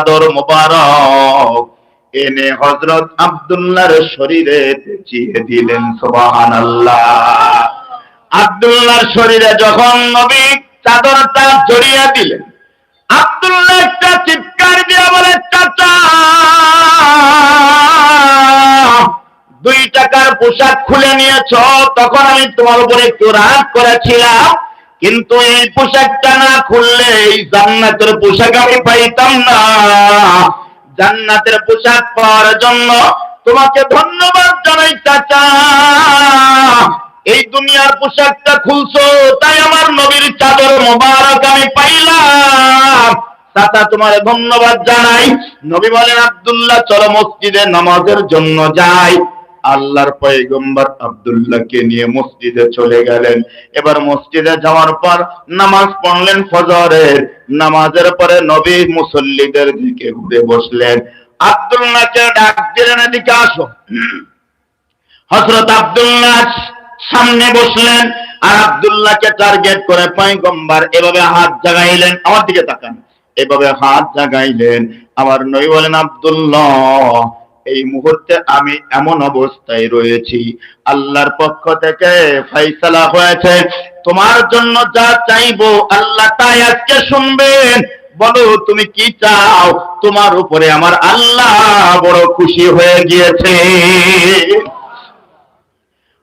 চাদর মোবারক। এনে হজরত আব্দুল্লাহর শরীরে পেঁচিয়ে দিলেন সোবাহান আল্লাহ আব্দুল্লাহর শরীরে যখন নবী চাদরটা জড়িয়ে দিলেন, আব্দুল্লাহ একটা চিৎকার দিয়ে বলে, চাচা, দুই টাকার পোশাক খুলে নিয়েছ, তখন আমি তোমার উপরে একটু রাগ করেছিলাম। কিন্তু এই পোশাকটা না খুললে এই জান্নাতের পোশাক আমি পাইতাম না। জান্নাতের পোশাক পাওয়ার জন্য তোমাকে ধন্যবাদ জানাই চাচা। এই দুনিয়ার পোশাকটা খুলছো, তাই আমার নবীর চাদর মোবারক আমি পাইলাম। চাচা, তোমার ধন্যবাদ জানাই। নবী বলেন, আব্দুল্লাহ, চলো মসজিদে নামাজের জন্য যাই। আল্লাহর পয়গম্বর আব্দুল্লাহকে নিয়ে মসজিদে চলে গেলেন। এবার মসজিদে যাওয়ার পর নামাজ পড়লেন ফজরের। নামাজের পরে নবী মুসল্লিদের দিকে ঘুরে বসলেন। আব্দুল্লাহকে ডাক দিলেন, এদিকে আসো। হজরত আব্দুল্লাহ সামনে বসলেন আর আব্দুল্লাহকে টার্গেট করে পয়গম্বর এভাবে হাত জাগাইলেন। আমার দিকে তাকান। এভাবে হাত জাগাইলেন। আমার নই বলেন, আব্দুল্লাহ এই মুহূর্তে আমি এমন অবস্থায় রয়েছি। আল্লাহর পক্ষ থেকে ফাইসালা হয়েছে, তোমার জন্য যা চাইব আল্লাহ তাই আজকে শুনবেন। বলো, তুমি কি চাও? তোমার উপরে আমার আল্লাহ বড় খুশি হয়ে গিয়েছে।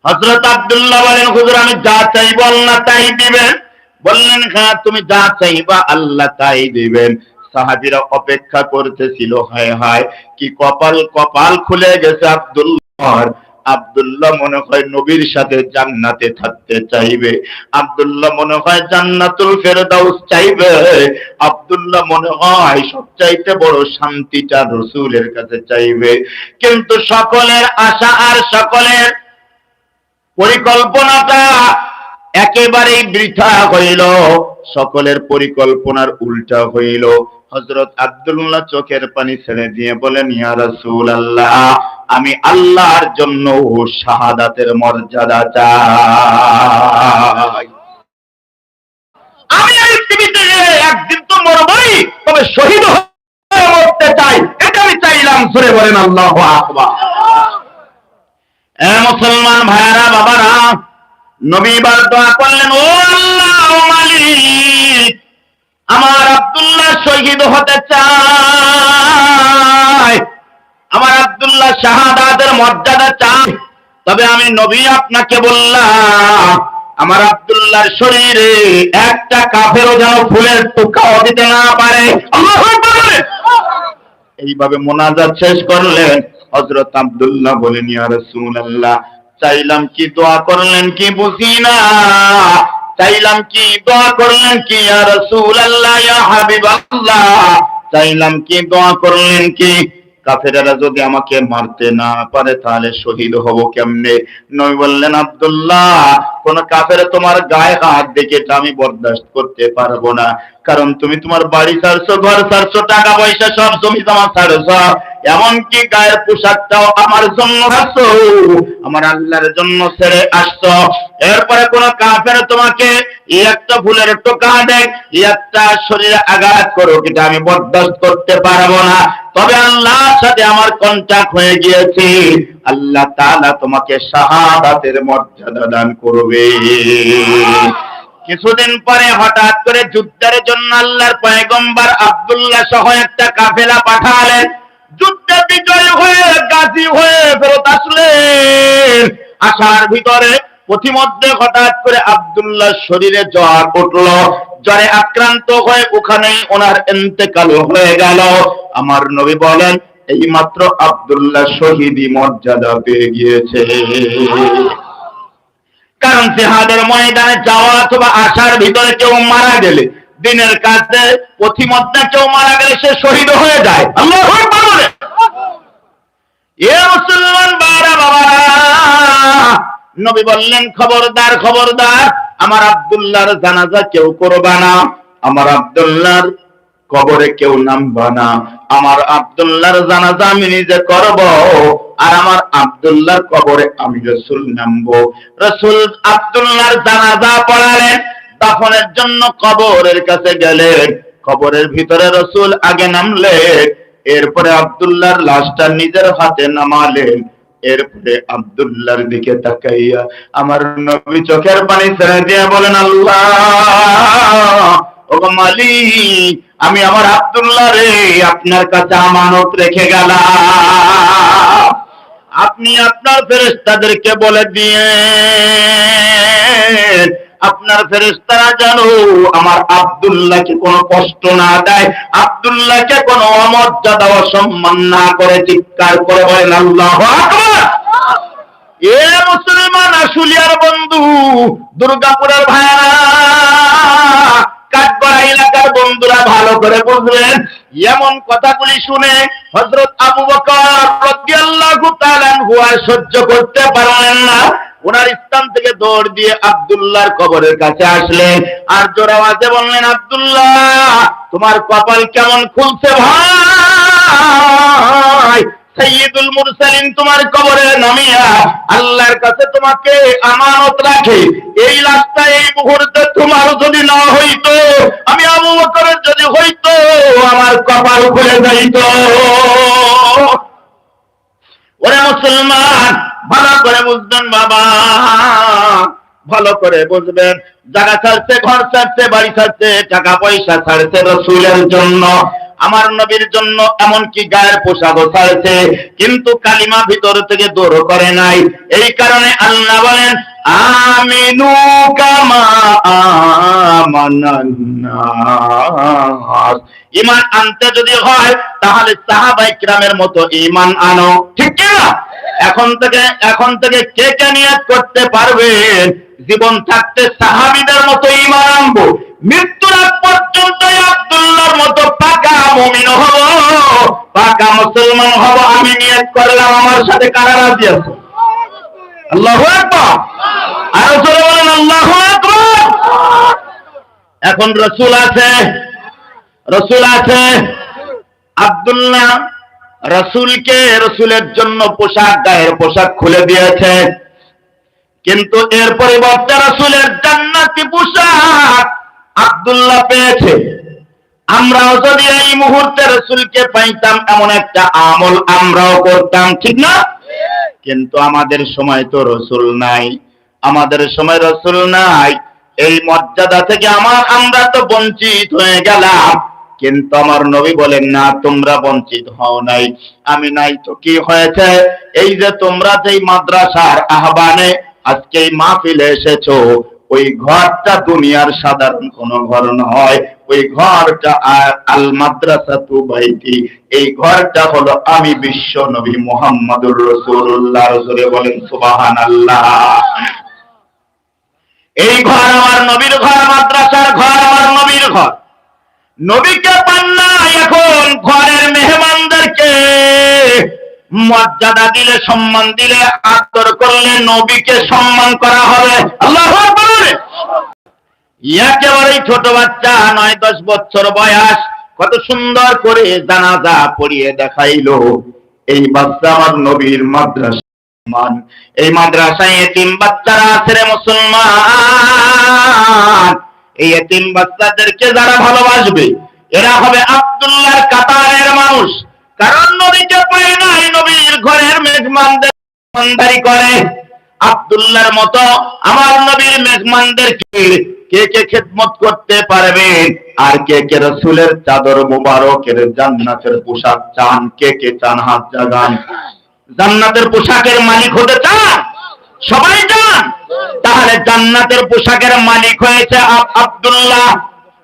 হজরত আব্দুল্লাহ বলেন, হুজুর, আমি যা চাইব আল্লাহ তাই দিবেন। বললেন হ্যাঁ তুমি যা চাইবা আল্লাহ তাই দিবেন। সাহাবিরা অপেক্ষা করতেছিল, হায় হায়, কি কপাল কপাল খুলে গেছে আব্দুল্লাহ আব্দুল্লাহ মনে হয় নবীর সাথে জান্নাতে থাকতে চাইবে। আব্দুল্লাহ মনে হয় জান্নাতুল ফেরদাউস চাইবে। আব্দুল্লাহ মনে হয় সবচাইতে বড় শান্তিটা রসুলের কাছে চাইবে। কিন্তু সকলের আশা আর সকলের পরিকল্পনাটা একেবারেই বৃথা হইল। সকলের পরিকল্পনার উল্টা হইল। হজরত আব্দুল্লাহ চোখের পানি ছেড়ে দিয়ে বলেন, ইয়া আল্লাহ আমি আল্লাহর জন্য শাহাদাতের মর্যাদা চাই। আমি এই পৃথিবীতে একদিন তো মরবই, তবে শহীদ হয়ে মরতে চাই, এটা আমি চাইলাম। বলেন, আল্লাহু আকবার। মুসলমান ভাইয়ারা, বাবারা দোয়া করলেন, ও আল্লাহ মালিক আমার আব্দুল্লাহ শহীদ হতে চায়। আমার আব্দুল্লাহ শাহাদাতের মর্যাদা চাই। তবে আমি নবী আপনাকে বললাম, আমার আব্দুল্লাহর শরীরে একটা কাফেরও যেন ফুলের টুকাও দিতে না পারে। এইভাবে মোনাজাত শেষ করলেন হজরত আব্দুল্লাহ বলেন, ইয়া রাসূলুল্লাহ, চাইলাম কি দোয়া করলেন কি বুঝি না। চাইলাম কি দোয়া করলেন কি আর রসুল আল্লাহ হাবিব আল্লাহ চাইলাম কি দোয়া করলেন কি কাফেরেরা যদি আমাকে মারতে না পারে, তাহলে শহীদ হব কেমনে? নবী বললেন, আব্দুল্লাহ, কোন কাফের তোমার গায়ে হাত দেখে এটা আমি বরদাস্ত করতে পারব না। কারণ তুমি তোমার বাড়ি ছাড়ছো, ঘর ছাড়ছো, টাকা পয়সা সব জমি জমা ছাড়ছো। এমনকি গায়ের পোশাকটাও আমার জন্য আসছো আমার আল্লাহর জন্য ছেড়ে আসছো। এরপরে কোন কাফের তোমাকে একটা ভুলের টোকা দেখ একটা শরীরে আঘাত করো এটা আমি বরদাস্ত করতে পারব না। তবে আল্লাহর সাথে আমার কন্টাক্ট হয়ে গিয়েছে। আল্লাহ তাআলা তোমাকে শাহাদাতের মর্যাদা দান করবে। কিছুদিন পরে হঠাৎ করে যুদ্ধের জন্য আল্লাহর পয়গম্বর আব্দুল্লাহ সহ একটা কাফেলা পাঠালেন। যুদ্ধে বিজয় হয়ে, গাজী হয়ে ফেরত আসলেন। আসার ভিতরে পথিমধ্যে হঠাৎ করে আব্দুল্লাহ শরীরে জ্বর উঠল। জ্বরে আক্রান্ত হয়ে ওখানেই ওনার এন্তেকাল হয়ে গেল। আমার নবী বলেন এই মাত্র আব্দুল্লাহ শহীদি মর্যাদা পেয়ে গিয়েছে। কারণ জেহাদের ময়দানে যাওয়া অথবা আসার ভিতরে কেউ মারা গেলে, দিনের কাছে পথিমধ্যে কেউ মারা গেলে সে শহীদ হয়ে যায়। এ মুসলমান বাবা নবী বললেন, খবরদার খবরদার, আমার আব্দুল্লাহর জানাজা কেউ করবা না। আমার আব্দুল্লাহর কবরে কেউ নামবা না। আমার আব্দুল্লাহর জানাজা আমি নিজে করব আর আমার আব্দুল্লাহর কবরে আমি রসুল নামবো। রসুল আব্দুল্লাহর জানাজা পড়ালেন, দাফনের জন্য কবরের কাছে গেলেন। কবরের ভিতরে রসুল আগে নামলেন, এরপরে আব্দুল্লাহর লাশটা নিজের হাতে নামালেন। এরপরে আব্দুল্লাহর দিকে তাকাইয়া আমার নবী চোখের পানি ছেড়ে দিয়ে বলেন, আল্লাহ আমি আমার আব্দুল্লাহ রে, আপনার কাছে আমানত রেখে গেলাম। আপনি আপনার ফেরেস্তাদেরকে বলে দিয়ে আপনার ফেরেস্তারা জানো, আমার আব্দুল্লাহকে কোনো কষ্ট না দেয়, আব্দুল্লাহকে কোনো অমর্যাদা অসম্মান না করে, চিৎকার করে বলেন, আল্লাহ এ মুসলমান, আশুলিয়ার বন্ধু, দুর্গাপুরের ভাইরা কাঠগড়া এলাকার বন্ধুরা ভালো করে বুঝলেন এমন কথাগুলি শুনে হযরত আবু বকর সহ্য করতে পারলেন না। ওনার স্থান থেকে দৌড় দিয়ে আব্দুল্লাহর কবরের কাছে আসলেন। আর জোর আওয়াজে বললেন, আব্দুল্লাহ, তোমার কপাল কেমন খুলছে ভাই? সৈয়দুল মুরসালিন তোমার কবরে নামিয়া আল্লাহর কাছে তোমাকে আমানত রাখে। এই লাশটা এই মুহূর্তে তোমার যদি না হইতো আবু বকরের যদি হইতো, আমার কপাল খুলে যাইতো। ওরে মুসলমান, ভালো করে বুঝবেন বাবা। ভালো করে বুঝবেন, জায়গা ছাড়ছে, ঘর ছাড়ছে, বাড়ি ছাড়ছে, টাকা পয়সা ছাড়ছে রসুলের জন্য। আমার নবীর জন্য এমনকি গায়ের পোশাকও ছাড়ছে, কিন্তু কালিমা ভিতর থেকে দূর করে নাই। এই কারণে আল্লাহ বলেন আমিনু কামা আমানান্নাস। ইমান আনতে যদি হয়, তাহলে সাহাবাই কিরামের মতো ইমান আনো। ঠিক কি না? এখন থেকে এখন থেকে কে কে নিয়াত করতে পারবেন জীবন থাকতে সাহাবিদের মতো ইমান আনব। মৃত্যুর পর্যন্ত আব্দুল্লাহর মতো পাকা মমিন হব। পাকা মুসলমান হব, আমি নিয়াত করলাম, আমার সাথে কারা রাজি আছে? এখন রসুল আছে রসুল আছে। আব্দুল্লাহ রসুলকে রসুলের জন্য পোশাক, গায়ের পোশাক খুলে দিয়েছে। কিন্তু এর পরিবর্তে রসুলের জান্নাতি পোশাক আব্দুল্লাহ পেয়েছে। আমরাও যদি এই মুহূর্তে রসুলকে পাইতাম, এমন একটা আমল আমরাও করতাম, ঠিক না? কিন্তু আমাদের সময় তো রসুল নাই। আমাদের সময় রসুল নাই। এই মর্যাদা থেকে আমার আমরা তো বঞ্চিত হয়ে গেলাম। কিন্তু আমার নবী বলেন, না, তোমরা বঞ্চিত হও নাই। আমি নাই তো কি হয়েছে? এই যে তোমরা যেই মাদ্রাসার আহ্বানে আজকে এই মাহফিলে এসেছ, ওই ঘরটা দুনিয়ার সাধারণ কোন ঘর নয়। ওই ঘরটা আল মাদ্রাসা তু বাইতি। এই ঘরটা হলো আমি বিশ্ব নবী মোহাম্মদুর রসুল্লাহ রসুলে বলেন সুবাহান আল্লাহ এই ঘর আমার নবীর ঘর, মাদ্রাসার ঘর আমার নবীর ঘর। নবীকে পান না, এখন ঘরের মেহমানদেরকে মর্যাদা দিলে, সম্মান দিলে, আদর করলে নবীকে সম্মান করা হবে। আল্লাহ একেবারেই ছোট বাচ্চা, নয় দশ বছর বয়স, কত সুন্দর করে জানাজা পড়িয়ে দেখাইলো। এই বাচ্চা আমার নবীর মাদ্রাসা এই মাদ্রাসায় এতিম বাচ্চারা আছে মুসলমান। এই এতিম বাচ্চাদেরকে যারা ভালোবাসবে, এরা হবে আব্দুল্লাহর কাতারের মানুষ। কারণ নবীকে পায় নাই, নবীর ঘরের মেজমানদের মেহমানদারি করে। আব্দুল্লাহর মতো আমার নবীর মেজমানদেরকে কে? কে খেদমত করতে পারবেন আর কে কে রসুলের চাদর মুবারকের জান্নাতের পোশাক চান? কে কে চান হাত জাগান? জান্নাতের পোশাকের মালিক হতে চান? সবাই চান? তাহলে জান্নাতের পোশাকের মালিক হয়েছে আব- আব্দুল্লাহ।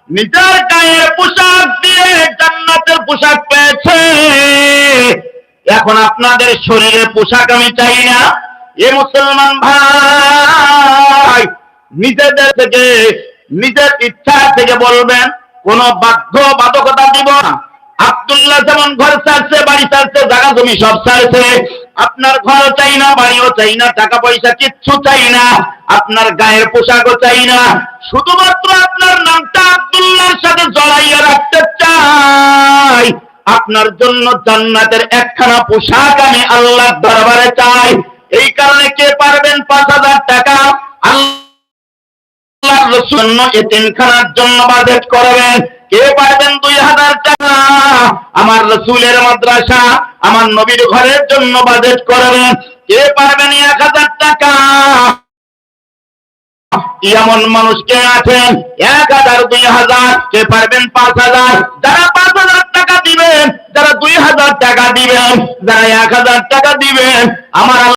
নিজের গায়ের পোশাক দিয়ে জান্নাতের পোশাক পেয়েছে। এখন আপনাদের শরীরের পোশাক আমি চাই না। এ মুসলমান ভাই, নিজেদের থেকে, নিজের ইচ্ছা থেকে বলবেন, কোন বাধ্য বাধকতা দিব না। আব্দুল্লাহ যেমন ঘর ছাড়ছে বাড়ি ছাড়ছে জায়গা জমি সব ছাড়ছে আপনার ঘর চাই না, বাড়িও চাই না, টাকা পয়সা কিচ্ছু চাই না, আপনার গায়ের পোশাকও চাই না। শুধুমাত্র আপনার নামটা আব্দুল্লাহর সাথে জড়াইয়া রাখতে চাই। আপনার জন্য জান্নাতের একখানা পোশাক আমি আল্লাহর দরবারে চাই। এই কারণে কে পারবেন পাঁচ হাজার টাকা? জন্য জন্য বাজেট করবেন কে পারবেন দুই হাজার টাকা? আমার রসুলের মাদ্রাসা, আমার নবীর ঘরের জন্য বাজেট করবেন কে পারবেন এক হাজার টাকা? এমন মানুষ কে আছেন এক হাজার, দুই হাজার। কে পারবেন পাঁচ হাজার? যারা পাঁচ হাজার টাকা দিবেন, যারা দুই হাজার টাকা দিবেন, যারা এক হাজার টাকা দিবেন, আমার